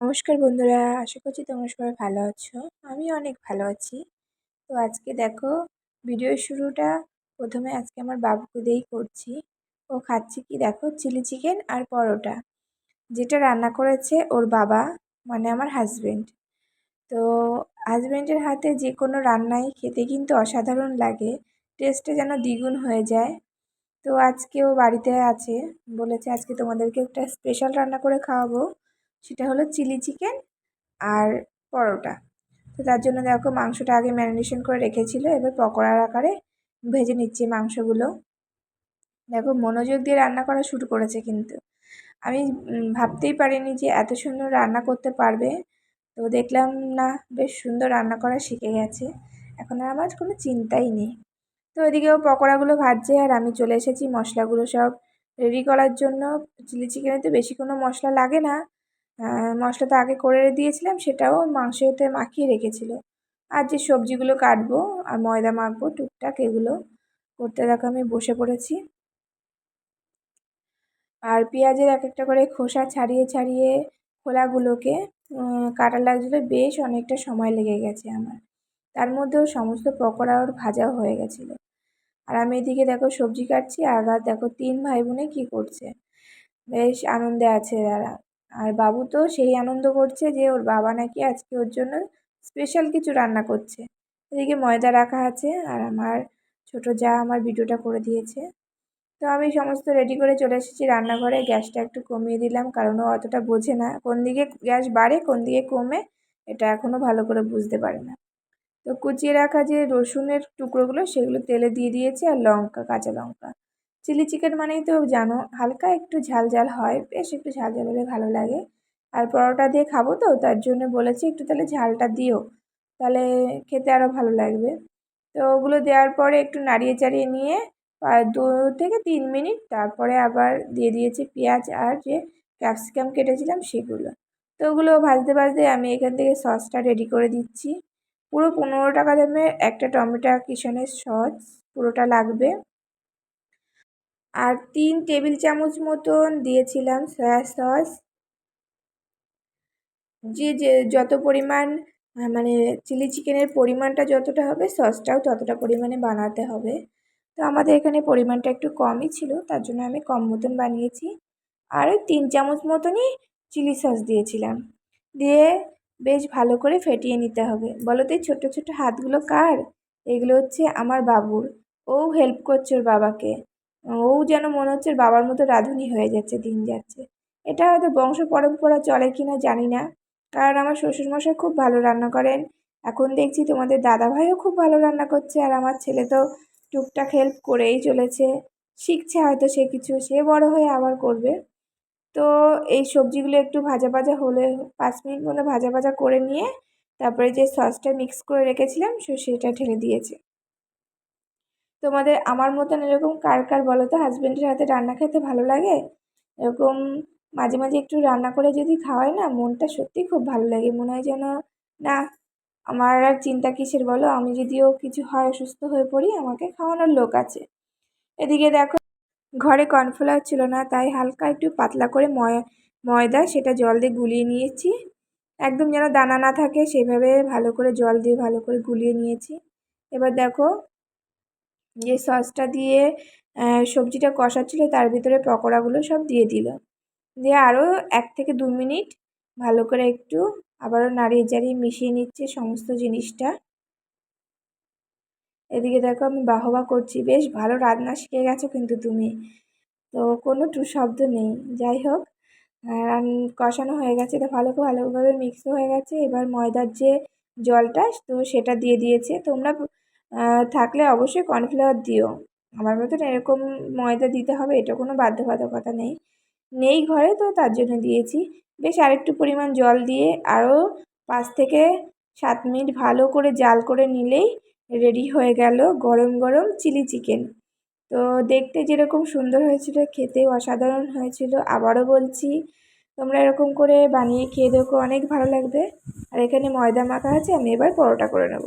নমস্কার বন্ধুরা, আশা করছি তোমরা সবাই ভালো আছো। আমি অনেক ভালো আছি। তো আজকে দেখো ভিডিওর শুরুটা প্রথমে আজকে আমার বাবুকে দিয়েই করছি। ও খাচ্ছে কি দেখো চিলি চিকেন আর পরোটা, যেটা রান্না করেছে ওর বাবা মানে আমার হাজব্যান্ড তো হাজব্যান্ডের হাতে যে কোনো রান্নাই খেতে কিন্তু অসাধারণ লাগে টেস্টটা যেন দ্বিগুণ হয়ে যায়। তো আজকে ও বাড়িতে আছে, বলেছে আজকে তোমাদেরকে একটা স্পেশাল রান্না করে খাওয়াবো। সেটা হলো চিলি চিকেন আর পরোটা। তো তার জন্য দেখো মাংসটা আগে ম্যারিনেশন করে রেখেছিল, এবার পকোড়ার আকারে ভেজে নিচ্ছি মাংসগুলো। দেখো মনোযোগ দিয়ে রান্না করা শুরু করেছে কিন্তু। আমি ভাবতেই পারিনি যে এত সুন্দর রান্না করতে পারবে। তো দেখলাম না, বেশ সুন্দর রান্না করা শিখে গেছে। এখন আর আমার কোনো চিন্তাই নেই। তো ওইদিকেও পকোড়াগুলো ভাজছে আর আমি চলে এসেছি মশলাগুলো সব রেডি করার জন্য। চিলি চিকেনে তো বেশি কোনো মশলা লাগে না। মশলা তো আগে করে দিয়েছিলাম, সেটাও মাংসতে মাখিয়ে রেখেছিল। আর যে সবজিগুলো কাটবো আর ময়দা মাখবো, টুকটাক এগুলো করতে দেখো আমি বসে পড়েছি। আর পেঁয়াজের এক একটা করে খোসা ছাড়িয়ে ছাড়িয়ে খোলাগুলোকে কাটা লাগছিল বেশ অনেকটা সময় লেগে গেছে আমার। তার মধ্যেও সমস্ত পকোড়া ওর ভাজাও হয়ে গেছিল। আর আমি এদিকে দেখো সবজি কাটছি, আর দেখো তিন ভাই বোনে কী করছে। বেশ আনন্দে আছে তারা। আর বাবু তো সেই আনন্দ করছে যে ওর বাবা নাকি আজকে ওর জন্য স্পেশাল কিছু রান্না করছে। এদিকে ময়দা রাখা আছে আর আমার ছোটো যা আমার ভিডিওটা করে দিয়েছে। তো আমি সমস্ত রেডি করে চলে এসেছি রান্নাঘরে। গ্যাসটা একটু কমিয়ে দিলাম কারণ ও অতটা বোঝে না কোন দিকে গ্যাস বাড়ে, কোন দিকে কমে, এটা এখনও ভালো করে বুঝতে পারে না। তো কুচিয়ে রাখা যে রসুনের টুকরোগুলো সেগুলো তেলে দিয়ে দিয়েছি আর লঙ্কা, কাঁচা লঙ্কা। চিলি চিকেন মানেই তো জানো, হালকা একটু ঝাল ঝাল হয়, বেশ একটু ঝাল ঝাল হলে ভালো লাগে। আর পরোটা দিয়ে খাব তো, তার জন্য বলেছি একটু তাহলে ঝালটা দিও, তাহলে খেতে আরও ভালো লাগবে। তো ওগুলো দেওয়ার পরে একটু নাড়িয়ে চাড়িয়ে নিয়ে দু থেকে তিন মিনিট, তারপরে আবার দিয়ে দিয়েছি পেঁয়াজ আর যে ক্যাপসিকাম কেটেছিলাম সেগুলো। তো ওগুলো ভাজতে ভাজতে আমি এখান থেকে সসটা রেডি করে দিচ্ছি। পুরো পনেরো টাকা দামের একটা টমেটো কিষানের সস, পুরোটা লাগবে। আর তিন টেবিল চামচ মতন দিয়েছিলাম সয়া সস যে যে, যত পরিমাণ মানে চিলি চিকেনের পরিমাণটা যতটা হবে সসটাও ততটা পরিমাণে বানাতে হবে। তো আমাদের এখানে পরিমাণটা একটু কমই ছিল, তার জন্য আমি কম মতন বানিয়েছি। আর ওই তিন চামচ মতনই চিলি সস দিয়েছিলাম। দিয়ে বেশ ভালো করে ফেটিয়ে নিতে হবে। বলো তো এই ছোটো ছোটো হাতগুলো কার? এগুলো হচ্ছে আমার বাবুর। ও হেল্প করছে ওর বাবাকে। ও যেন মনে হচ্ছে বাবার মতো রাঁধুনি হয়ে যাচ্ছে, দিন যাচ্ছে। এটা হয়তো বংশ পরম্পরা চলে কি না জানি না। কারণ আমার শ্বশুরমশাই খুব ভালো রান্না করেন। এখন দেখছি তোমাদের দাদাভাইও খুব ভালো রান্না করছে আর আমার ছেলে তো টুকটাক হেল্প করেই চলেছে। শিখছে হয়তো সে কিছু, সে বড় হয়ে আবার করবে। তো এই সবজিগুলো একটু ভাজা ভাজা হলে, পাঁচ মিনিট মতো ভাজা ভাজা করে নিয়ে, তারপরে যে সসটা মিক্স করে রেখেছিলাম সে সেটা ঢেলে দিয়েছে। তোমাদের আমার মতন এরকম কার কার বলো তো? হাজব্যান্ডের হাতে রান্না খেতে ভালো লাগে? এরকম মাঝে মাঝে একটু রান্না করে যদি খাওয়াই না, মনটা সত্যিই খুব ভালো লাগে। মনে হয় যেন, না, আমার আর চিন্তা কিসের বলো? আমি যদিও কিছু হয় অসুস্থ হয়ে পড়ি, আমাকে খাওয়ানোর লোক আছে। এদিকে দেখো, ঘরে কর্নফ্লাওয়ার ছিল না, তাই হালকা একটু পাতলা করে ময়, ময়দা সেটা জল দিয়ে গুলিয়ে নিয়েছি। একদম যেন দানা না থাকে, সেভাবে ভালো করে জল দিয়ে ভালো করে গুলিয়ে নিয়েছি। এবার দেখো যে সসটা দিয়ে সবজিটা কষাচ্ছিলো তার ভিতরে পকোড়াগুলো সব দিয়ে দিল। দিয়ে আরও এক থেকে দু মিনিট ভালো করে একটু আবারও নাড়িয়ে চাড়িয়ে মিশিয়ে নিচ্ছে সমস্ত জিনিসটা। এদিকে দেখো আমি বাহবা করছি, বেশ ভালো রান্না শিখে গেছো কিন্তু তুমি। তো কোনো টু শব্দ নেই, যাই হোক কষানো হয়ে গেছে। তো ভালো ভালোভাবে মিক্সও হয়ে গেছে। এবার ময়দার যে জলটা, তো সেটা দিয়ে দিয়েছে। তোমরা থাকলে অবশ্যই কর্নফ্লাওয়ার দিও। আমার মতন এরকম ময়দা দিতে হবে, এটা কোনো বাধ্যবাধকতা নেই। নেই ঘরে তো তার জন্য দিয়েছি। বেশ আরেকটু পরিমাণ জল দিয়ে আরও পাঁচ থেকে সাত মিনিট ভালো করে জাল করে নিলেই রেডি হয়ে গেল গরম গরম চিলি চিকেন। তো দেখতে যেরকম সুন্দর হয়েছিল, খেতেও অসাধারণ হয়েছিল, আবারও বলছি, তোমরা এরকম করে বানিয়ে খেয়ে দেখো, অনেক ভালো লাগবে। আর এখানে ময়দা মাখা আছে, আমি এবার পরোটা করে নেব।